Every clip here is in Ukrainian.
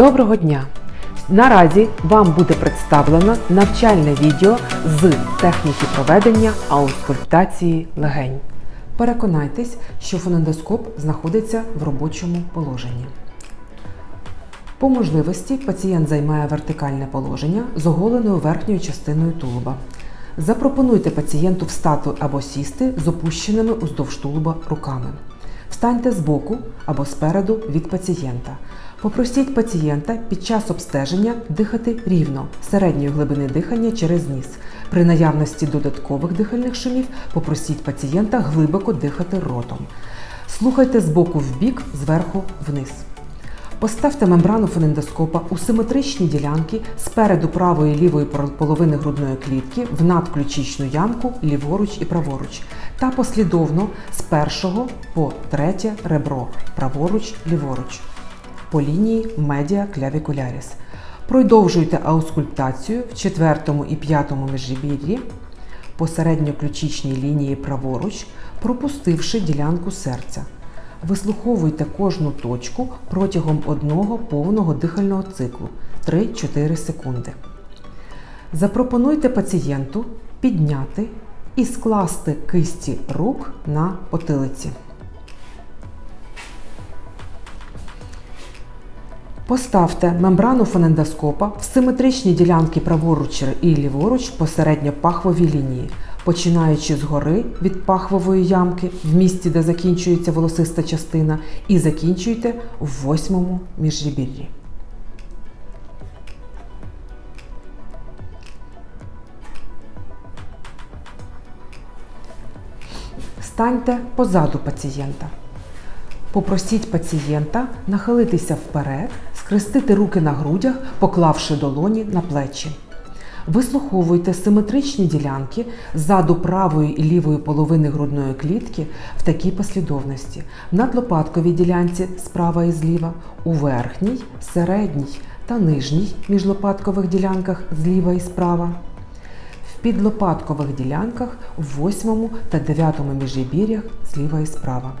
Доброго дня! Наразі вам буде представлено навчальне відео з техніки проведення аускультації легень. Переконайтесь, що фонендоскоп знаходиться в робочому положенні. По можливості пацієнт займає вертикальне положення з оголеною верхньою частиною тулуба. Запропонуйте пацієнту встати або сісти з опущеними уздовж тулуба руками. Встаньте збоку або спереду від пацієнта. Попросіть пацієнта під час обстеження дихати рівно середньої глибини дихання через ніс. При наявності додаткових дихальних шумів попросіть пацієнта глибоко дихати ротом. Слухайте з боку в бік, зверху вниз. Поставте мембрану фонендоскопа у симетричні ділянки спереду правої і лівої половини грудної клітки в надключичну ямку ліворуч і праворуч та послідовно з першого по третє ребро праворуч ліворуч по лінії медіа клявікуляріс. Продовжуйте аускультацію в четвертому і п'ятому міжребір'ї по середньоключичній лінії праворуч, пропустивши ділянку серця. Вислуховуйте кожну точку протягом одного повного дихального циклу 3-4 секунди. Запропонуйте пацієнту підняти і скласти кисті рук на потилиці. Поставте мембрану фонендоскопа в симетричні ділянки праворуч і ліворуч посередньо пахвовій лінії, починаючи згори від пахвової ямки в місці, де закінчується волосиста частина, і закінчуйте в восьмому міжребір'ї. Станьте позаду пацієнта. Попросіть пацієнта нахилитися вперед, скрестити руки на грудях, поклавши долоні на плечі. Вислуховуйте симетричні ділянки ззаду правої і лівої половини грудної клітки в такій послідовності: в надлопатковій ділянці справа і зліва, у верхній, середній та нижній міжлопаткових ділянках зліва і справа, в підлопаткових ділянках у восьмому та дев'ятому міжребір'ях зліва і справа.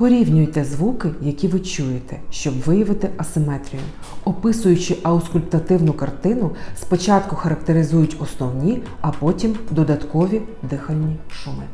Порівнюйте звуки, які ви чуєте, щоб виявити асиметрію. Описуючи аускультативну картину, спочатку характеризують основні, а потім додаткові дихальні шуми.